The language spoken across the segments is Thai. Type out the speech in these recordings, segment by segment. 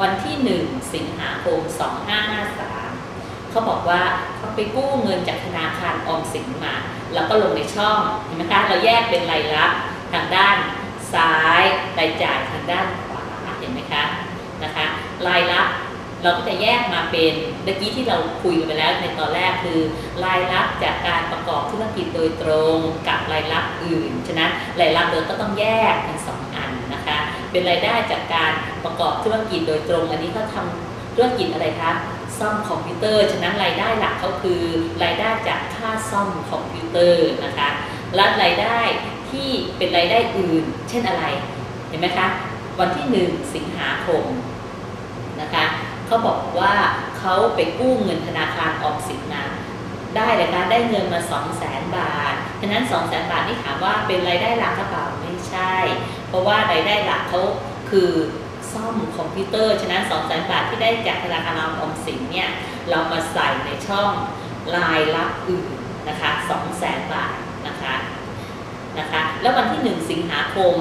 วันที่1สิงหาคม 2553 เขาบอกว่าเขาไปกู้เงินจากธนาคารออมสินมา แล้วก็ลงในช่องเห็นไหมคะเราแยกเป็นรายรับทางด้านซ้ายรายจ่ายทางด้านขวาเห็นไหมคะนะคะรายรับเราก็จะแยกมาเป็นเมื่อกี้ที่เราคุยกันไปแล้วในตอนแรกคือ รายรับจากการประกอบธุรกิจโดยตรงกับรายรับอื่น ฉะนั้นรายรับเราก็ต้องแยกเป็นสองอัน นะคะเป็นรายได้จากการประกอบธุรกิจโดยตรง อันนี้เขาทำธุรกิจอะไรคะซ่อมคอมพิวเตอร์ ฉะนั้นรายได้หลักเขาคือรายได้จากค่าซ่อมคอมพิวเตอร์นะคะและรายได้ที่เป็นรายได้อื่น เช่นอะไรเห็นไหมคะวันที่ 1 สิงหาคมนะคะเขาบอกว่าเขาไปกู้เงินธนาคารออมสินมาได้เลยคะได้เงินมา 2 0 0แสนบาท ฉะนั้น2 0 0แสนบาทนี่ถามว่าเป็นรายได้หลักหรือเปล่าไม่ใช่ เพราะว่ารายได้หลักเขาคือซ่อมคอมพิวเตอร์ ฉะนั้น 2 0 0แสนบาทที่ได้จากธนาคารออมสินเนี่ยเรามาใส่ในช่องรายรับอื่นนะคะ2 0 0แสนบาทนะคะนะคะ แล้ววันที่ 1 สิงหาคม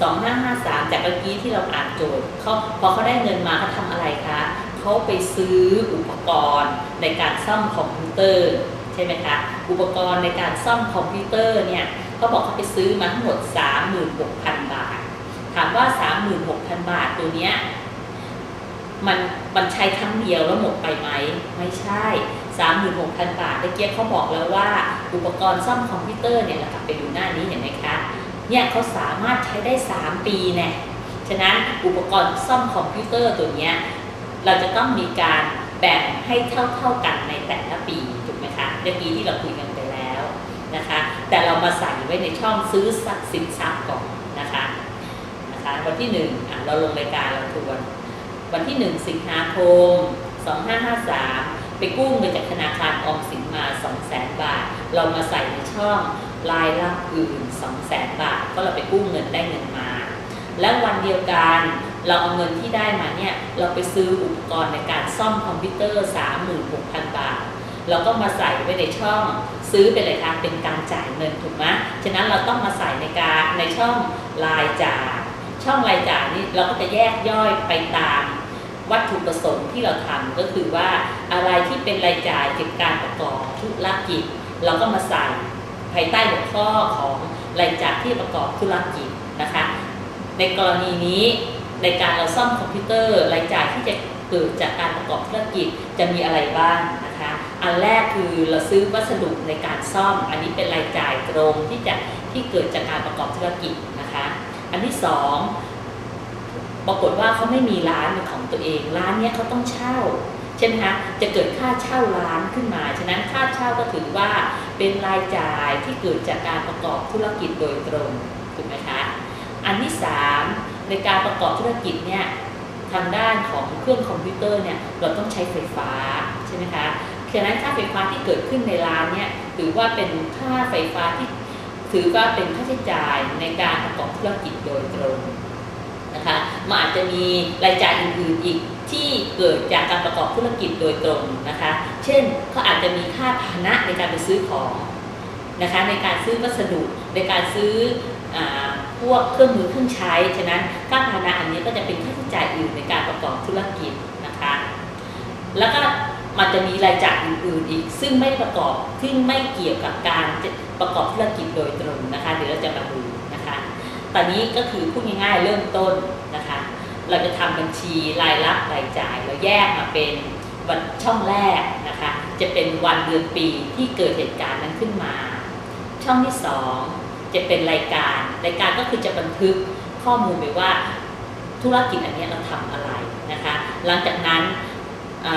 2553 จากเมื่อกี้ที่เราอ่านโจทย์เขาพอเขาได้เงินมาเขาทำอะไรคะเขาไปซื้ออุปกรณ์ในการซ่อมคอมพิวเตอร์ ใช่ไหมคะ อุปกรณ์ในการซ่อมคอมพิวเตอร์เนี่ยเขาบอกเขาไปซื้อมาทั้งหมด 36,000 บาท ถามว่า 36,000 บาทตัวเนี้ยมันมันใช้ครั้งเดียวแล้วหมดไปไหม ไม่ใช่ 36,000 บาทเมื่อกี้เขาบอกแล้วว่า อุปกรณ์ซ่อมคอมพิวเตอร์เนี่ยเรากลับไปดูหน้านี้เห็นไหมคะเนี่ยเขาสามารถใช้ได้ 3 ปีแน่ฉะนั้นอุปกรณ์ซ่อมคอมพิวเตอร์ตัวเนี้ยเราจะต้องมีการแบ่งให้เท่าๆกันในแต่ละปี ถูกไหมคะในปีที่เราคุยกันไปแล้วนะคะ แต่เรามาใส่ไว้ในช่องซื้อสินทรัพย์ก่อนนะคะนะคะวันที่หนึ่งอะเราลงรายการเราทวนวันที่1สิงหาคม 2553 ไปกู้เงินจากธนาคารออมสินมา 200,000 บาท เรามาใส่ในช่องรายรับอื่น 200,000 บาท ก็เราไปกู้เงินได้เงินมา และวันเดียวกันเราเอาเงินที่ได้มาเนี่ย เราไปซื้ออุปกรณ์ในการซ่อมคอมพิวเตอร์ 36,000 บาท เราก็มาใส่ไว้ในช่องซื้อเป็นอะไรคะเป็นการจ่ายเงินถูกไหมฉะนั้นเราต้องมาใส่ในการในช่องรายจ่ายช่องรายจ่ายนี่เราก็จะแยกย่อยไปตามวัตถุประสงค์ที่เราทำก็คือว่าอะไรที่เป็นรายจ่ายเกี่ยวกับการประกอบธุรกิจ เราก็มาใส่ภายใต้หัวข้อของรายจ่ายที่ประกอบธุรกิจนะคะ ในกรณีนี้ในการเราซ่อมคอมพิวเตอร์รายจ่ายที่จะเกิดจากการประกอบธุรกิจจะมีอะไรบ้างนะ อันแรกคือเราซื้อวัสดุในการซ่อม อันนี้เป็นรายจ่ายตรงที่จะที่เกิดจากการประกอบธุรกิจนะคะ อันที่สองปรากฏว่าเขาไม่มีร้านเป็นของตัวเอง ร้านเนี้ยเขาต้องเช่าใช่ไหมคะจะเกิดค่าเช่าร้านขึ้นมา ฉะนั้นค่าเช่าก็ถือว่าเป็นรายจ่ายที่เกิดจากการประกอบธุรกิจโดยตรงถูกไหมคะ อันที่สามในการประกอบธุรกิจเนี่ยทางด้านของเครื่องคอมพิวเตอร์เนี่ยเราต้องใช้ไฟฟ้าใช่ไหมคะ ฉะนั้นค่าไฟฟ้าที่เกิดขึ้นในร้านเนี่ยถือว่าเป็นค่าไฟฟ้าที่ถือว่าเป็นค่าใช้จ่ายในการประกอบธุรกิจโดยตรงนะคะมันอาจจะมีรายจ่ายอื่นๆอีกที่เกิดจากการประกอบธุรกิจโดยตรงนะคะ เช่นเขาอาจจะมีค่าพาหนะในการไปซื้อของนะคะในการซื้อวัสดุในการซื้ออพวกเครื่องมือเครื่องใช้ ฉะนั้นค่าพาหนะอันนี้ก็จะเป็นค่าใช้จ่ายอื่นในการประกอบธุรกิจนะคะ แล้วก็ มันจะมีรายจ่ายอื่นๆอีก ซึ่งไม่ประกอบซึ่งไม่เกี่ยวกับการประกอบธุรกิจโดยตรงนะคะเดี๋ยวเราจะมาดูนะคะ ตอนนี้ก็คือพูดง่ายๆเริ่มต้นนะคะ เราจะทำบัญชีรายรับรายจ่ายเราแยกมาเป็นวันช่องแรกนะคะ จะเป็นวันเดือนปีที่เกิดเหตุการณ์นั้นขึ้นมา ช่องที่สองจะเป็นรายการรายการก็คือจะบันทึกข้อมูลไปว่าธุรกิจอันนี้เราทำอะไรนะคะ หลังจากนั้น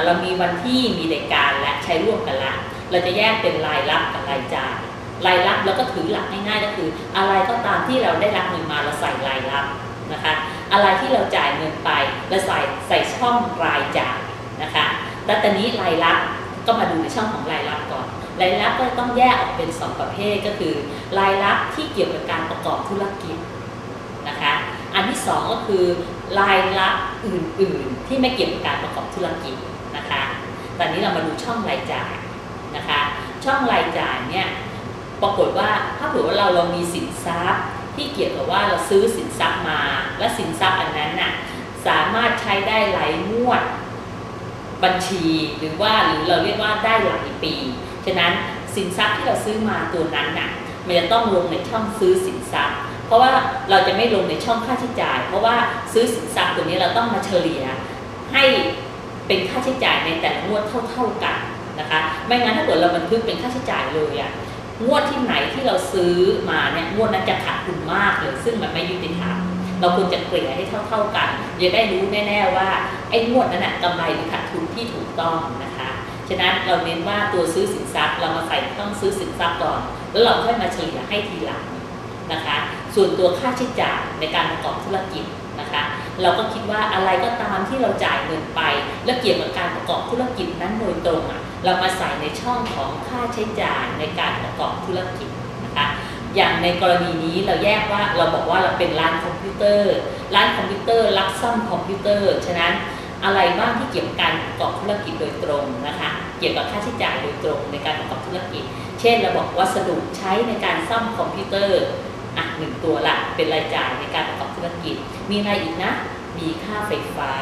เรามีวันที่มีรายการและใช้ร่วมกันละ เราจะแยกเป็นรายรับกับรายจ่ายรายรับแล้วก็ถือหลักง่ายๆก็คือ อะไรก็ตามที่เราได้รับเงินมาเราใส่รายรับนะคะ อะไรที่เราจ่ายเงินไปเราใส่ใส่ช่องรายจ่ายนะคะแล้วตอนนี้รายรับก็มาดูในช่องของรายรับก่อน รายรับก็ต้องแยกออกเป็น 2 ประเภทก็คือ รายรับที่เกี่ยวกับการประกอบธุรกิจนะคะ อันที่ 2 ก็คือรายรับอื่นๆ ที่ไม่เกี่ยวกับการประกอบธุรกิจ นะคะ ตอนนี้เรามาดูช่องรายจ่ายนะคะ ช่องรายจ่ายเนี่ยปรากฏว่าถ้าเผื่อว่าเราเรามีสินทรัพย์ที่เกี่ยวกับว่าเราซื้อสินทรัพย์มา และสินทรัพย์อันนั้นน่ะสามารถใช้ได้หลายงวดบัญชีหรือว่าหรือเราเรียกว่าได้หลายปี ฉะนั้นสินทรัพย์ที่เราซื้อมาตัวนั้นน่ะมันจะต้องลงในช่องซื้อสินทรัพย์ เพราะว่าเราจะไม่ลงในช่องค่าใช้จ่าย เพราะว่าซื้อสินทรัพย์ตัวนี้เราต้องมาเฉลี่ยให้ เป็นค่าใช้จ่ายในแต่ละงวดเท่า ๆกันนะคะ ไม่งั้นถ้าเกิดเราบันทึกเป็นค่าใช้จ่ายเลยอะงวดที่ไหนที่เราซื้อมาเนี่ยงวดนั้นจะขาดทุนมากเลยซึ่งมันไม่ยุติธรรมเราควรจะเกลี่ยให้เท่า ๆกันจะได้รู้แน่ๆว่าไอ้งวดนั้นนะกำไรหรือขาดทุนที่ถูกต้องนะคะ ฉะนั้นเราเน้นว่าตัวซื้อสินทรัพย์เรามาใส่ต้องซื้อสินทรัพย์ก่อน แล้วเราค่อยมาเฉลี่ยให้ทีหลังนะคะ ส่วนตัวค่าใช้จ่ายในการประกอบธุรกิจ นะคะ เราก็คิดว่าอะไรก็ตามที่เราจ่ายเงินไป และเกี่ยวกับการประกอบธุรกิจนั้นโดยตรงอะเรามาใส่ในช่องของค่าใช้จ่ายในการประกอบธุรกิจนะคะอย่างในกรณีนี้เราแยกว่าเราบอกว่าเราเป็นร้านคอมพิวเตอร์ ร้านคอมพิวเตอร์รับซ่อมคอมพิวเตอร์ฉะนั้นอะไรบ้างที่เกี่ยวกับการประกอบธุรกิจโดยตรงนะคะเกี่ยวกับค่าใช้จ่ายโดยตรงในการประกอบธุรกิจ เช่นเราบอกวัสดุใช้ในการซ่อมคอมพิวเตอร์ อะหนึ่งตัวละเป็นรายจ่ายในการประกอบธุรกิจ มีอะไรอีกนะ มีค่าไฟฟ้า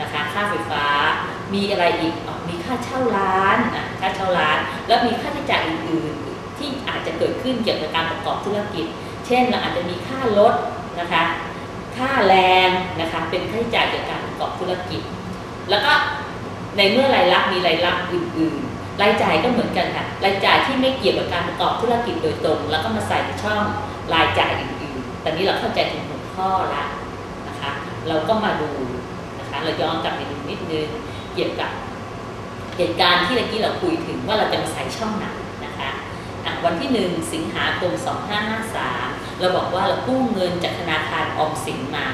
นะคะ ค่าไฟฟ้า มีอะไรอีกอ๋อมีค่าเช่าร้านอะค่าเช่าร้าน แล้วมีค่าใช้จ่ายอื่นๆ ที่อาจจะเกิดขึ้นเกี่ยวกับการประกอบธุรกิจ เช่นเราอาจจะมีค่ารถนะคะ ค่าแรงนะคะ เป็นค่าใช้จ่ายเกี่ยวกับการประกอบธุรกิจ แล้วก็ในเมื่อรายรับมีรายรับอื่นๆ รายจ่ายก็เหมือนกันค่ะรายจ่ายที่ไม่เกี่ยวกับการประกอบธุรกิจโดยตรง แล้วก็มาใส่ในช่องรายจ่ายอื่นๆ ตอนนี้เราเข้าใจถึงหัวข้อละนะคะ เราก็มาดูนะคะ เราย้อนกลับไปดูนิดนึงเกี่ยวกับเหตุการณ์ที่เมื่อกี้เราคุยถึงว่าเราจะมาใส่ช่องไหนนะคะะวันที่ 1 สิงหาคม 2553 เราบอกว่าเรากู้เงินจากธนาคารออมสินมา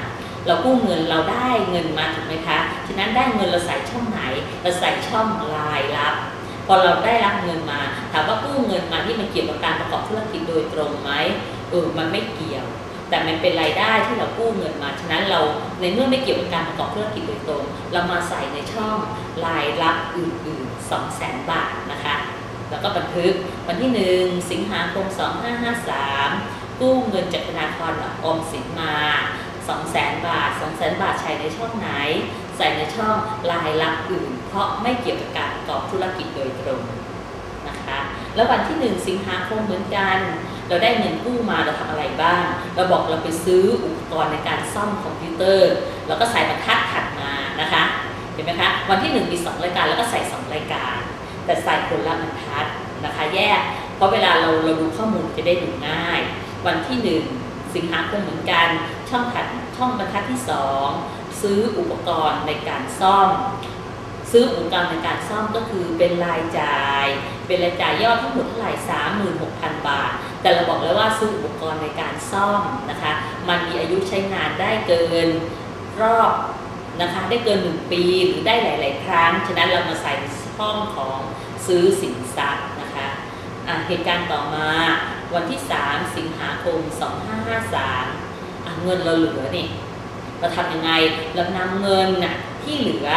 เรากู้เงินเราได้เงินมาถูกไหมคะ ฉะนั้นได้เงินเราใส่ช่องไหน เราใส่ช่องรายรับ พอเราได้รับเงินมาถามว่ากู้เงินมาที่มันเกี่ยวกับการประกอบธุรกิจโดยตรงไหมเออมันไม่เกี่ยว แต่มันเป็นรายได้ที่เรากู้เงินมาฉะนั้นเราในเมื่อไม่เกี่ยวกับการประกอบธุรกิจโดยตรง เรามาใส่ในช่องรายรับอื่นๆ2 0 0 0 0 0บาทนะคะแล้วก็บันทึกวันที่1สิงหาคม2553 กู้เงินจากธนาคารออมสินมา200,000 บาท 200,000 บาทใช้ในช่องไหน ใส่ในช่องรายรับอื่น เพราะไม่เกี่ยวกับการประกอบธุรกิจโดยตรงนะคะแล้ววันที่ 1 สิงหาคมเหมือนกัน เราได้เงินกู้มาเราทำอะไรบ้าง เราบอกเราไปซื้ออุปกรณ์ในการซ่อมคอมพิวเตอร์ แล้วก็ใส่บรรทัดถัดมานะคะเห็นไหมคะวันที่ 1 มี 2 รายการแล้วก็ใส่ 2 รายการ แต่ใส่คนละบรรทัดนะคะแยก เพราะเวลาเราเราดูข้อมูลจะได้ดูง่าย วันที่ 1 สิงหาคมเหมือนกันช่องถัดช่องบรรทัดที่ 2 ซื้ออุปกรณ์ในการซ่อม ซื้ออุปกรณ์ในการซ่อมก็คือเป็นรายจ่าย เป็นรายจ่ายยอดทั้งหมดเท่าไหร่36,000บาท แต่เราบอกแล้วว่าซื้ออุปกรณ์ในการซ่อมนะคะ มันมีอายุใช้งานได้เกินรอบนะคะ ได้เกิน1ปีหรือได้หลาย ๆ ครั้ง ฉะนั้นเรามาใส่ช่องของซื้อสินทรัพย์นะคะะเหตุการณ์ต่อมาวันที่ 3 สิงหาคม 2553อะเงินเราเหลือนี่เราทำยังไงเรานำเงินน่ะที่เหลือ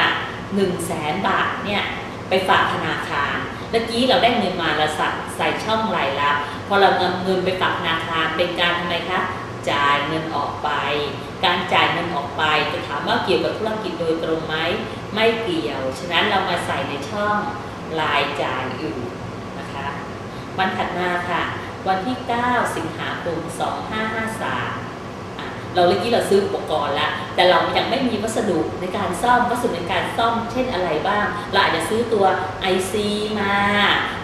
1 0 0 0 0แสนบาทเนี่ยไปฝากธนาคารเมื่อกี้เราได้เงินมาเราใส่ใส่ช่องรายรับพอเรานำเงินไปฝากธนาคารเป็นการทำไมคะจ่ายเงินออกไป การจ่ายเงินออกไปจะถามว่าเกี่ยวกับธุรกิจโดยตรงไหมไม่เกี่ยว ฉะนั้นเรามาใส่ในช่องรายจ่ายอื่นนะคะวันถัดมาค่ะ วันที่ 9 สิงหาคม 2553 เราเมื่อกี้เราซื้ออุปกรณ์แล้วแต่เรายังไม่มีวัสดุในการซ่อมวัสดุในการซ่อมเช่นอะไรบ้าง เราอาจจะซื้อตัว IC มา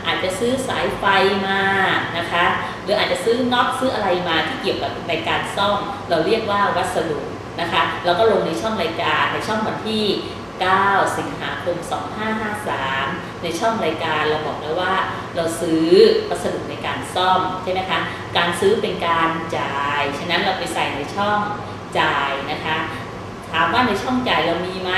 อาจจะซื้อสายไฟมานะคะ หรืออาจจะซื้อน็อตซื้ออะไรมาที่เกี่ยวกับในการซ่อม เราเรียกว่าวัสดุนะคะเราก็ลงในช่องรายการในช่องวันที่ 9 สิงหาคม 2553 ในช่องรายการเราบอกแล้วว่า เราซื้อวัสดุในการซ่อมใช่ไหมคะการซื้อเป็นการจ่าย ฉะนั้นเราไปใส่ในช่องจ่ายนะคะ ถามว่าในช่องจ่ายเรามีไหม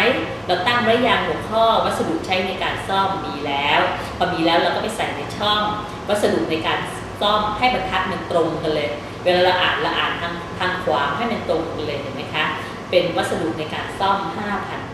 เราตั้งไว้อย่างหัวข้อวัสดุใช้ในการซ่อมมีแล้วพอมีแล้วเราก็ไปใส่ในช่อง วัสดุในการซ่อมให้บรรทัดมันตรงกันเลย เวลาเราอ่านเราอ่านทางทางขวาให้มันตรงกันเลยเห็นไหมคะเป็นวัสดุในการซ่อม 5,000